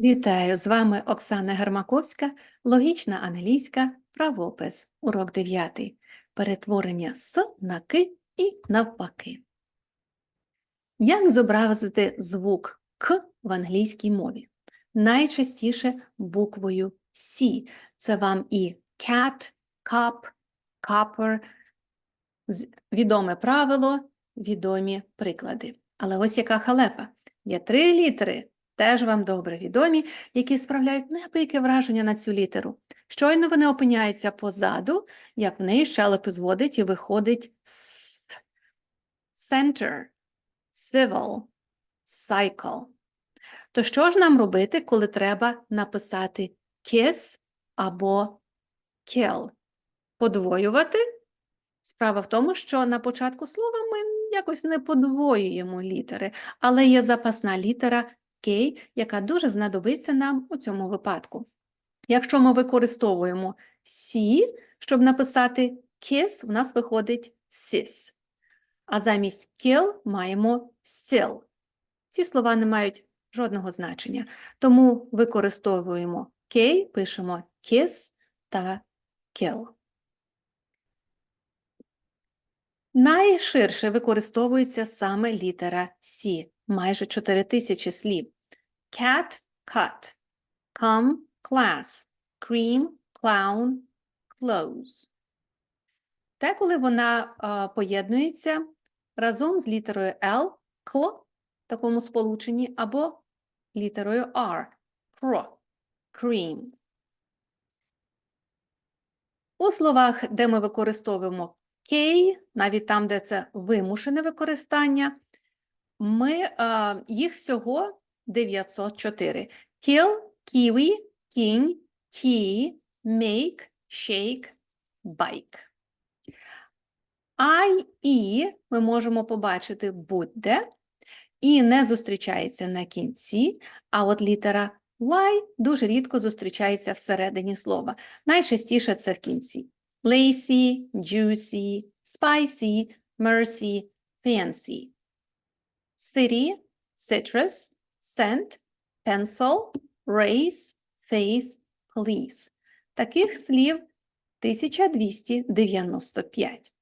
Вітаю! З вами Оксана Гермаковська, логічна англійська, правопис, урок 9. Перетворення с на ки і навпаки. Як зобразити звук К в англійській мові? Найчастіше буквою С. Це вам і cat, cup, copper. Відоме правило, відомі приклади. Але ось яка халепа. Є три літери, теж вам добре відомі, які справляють неабияке враження на цю літеру. Щойно вони опиняються позаду, як в неї щелепи зводить і виходить с. Center, civil, cycle. То що ж нам робити, коли треба написати kiss або kill? Подвоювати? Справа в тому, що на початку слова ми якось не подвоюємо літери, але є запасна літера K, яка дуже знадобиться нам у цьому випадку. Якщо ми використовуємо C, щоб написати kiss, у нас виходить sis. А замість kill маємо sill. Ці слова не мають жодного значення, тому використовуємо K, пишемо kiss та kill. Найширше використовується саме літера C, майже 4000 слів. Cat – cut, come – class, cream – clown, close. Деколи вона а, поєднується разом з літерою L – кл в такому сполученні, або літерою R – cro, cream. У словах, де ми використовуємо K, навіть там, де це вимушене використання, ми, а, їх всього 904. Kill, kiwi, king, key, make, shake, bike. I, і ми можемо побачити будь-де, і не зустрічається на кінці, а от літера Y дуже рідко зустрічається всередині слова. Найчастіше це в кінці. Lacy, juicy, spicy, mercy, fancy. City, citrus, scent, pencil, race, face, police. Таких слів 1295.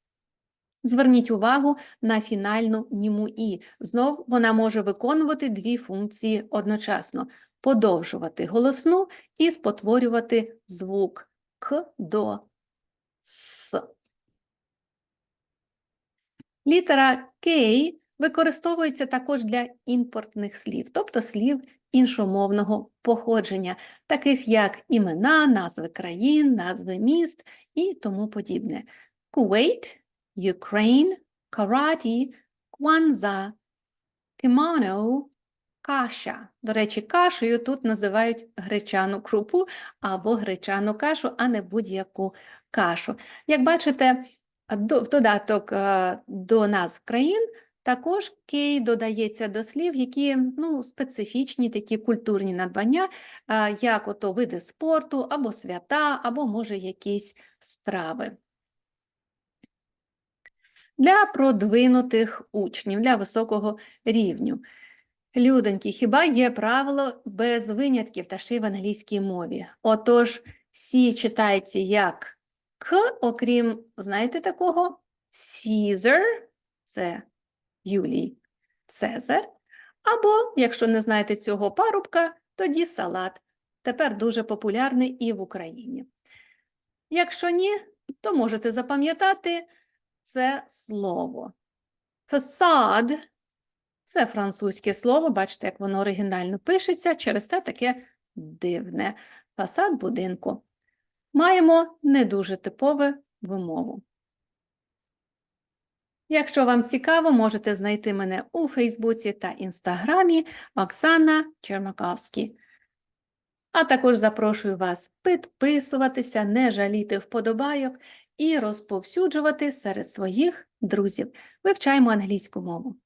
Зверніть увагу на фінальну німу і. Знов вона може виконувати дві функції одночасно: подовжувати голосну і спотворювати звук к до с. Літера К використовується також для імпортних слів, тобто слів іншомовного походження, таких як імена, назви країн, назви міст і тому подібне. Kuwait, Ukraine, Karate, Кванза, кимоно, каша. До речі, кашею тут називають гречану крупу або гречану кашу, а не будь-яку кашу. Як бачите, в додаток е, до назв країн також кей додається до слів, які ну, специфічні, такі культурні надбання, як ото види спорту, або свята, або, може, якісь страви. Для продвинутих учнів, для високого рівню. Людоньки, хіба є правило без винятків та й в англійській мові? Отож, сі читається як к, окрім, знаєте такого? Caesar – це Юлій Цезар. Або, якщо не знаєте цього парубка, тоді салат. Тепер дуже популярний і в Україні. Якщо ні, то можете запам'ятати це слово. Фасад це французьке слово, бачите, як воно оригінально пишеться, через те таке дивне. Фасад будинку. Маємо не дуже типове вимову. Якщо вам цікаво, можете знайти мене у Фейсбуці та Інстаграмі Оксана Чермаковський. А також запрошую вас підписуватися, не жаліти вподобайок і розповсюджувати серед своїх друзів. Вивчаємо англійську мову.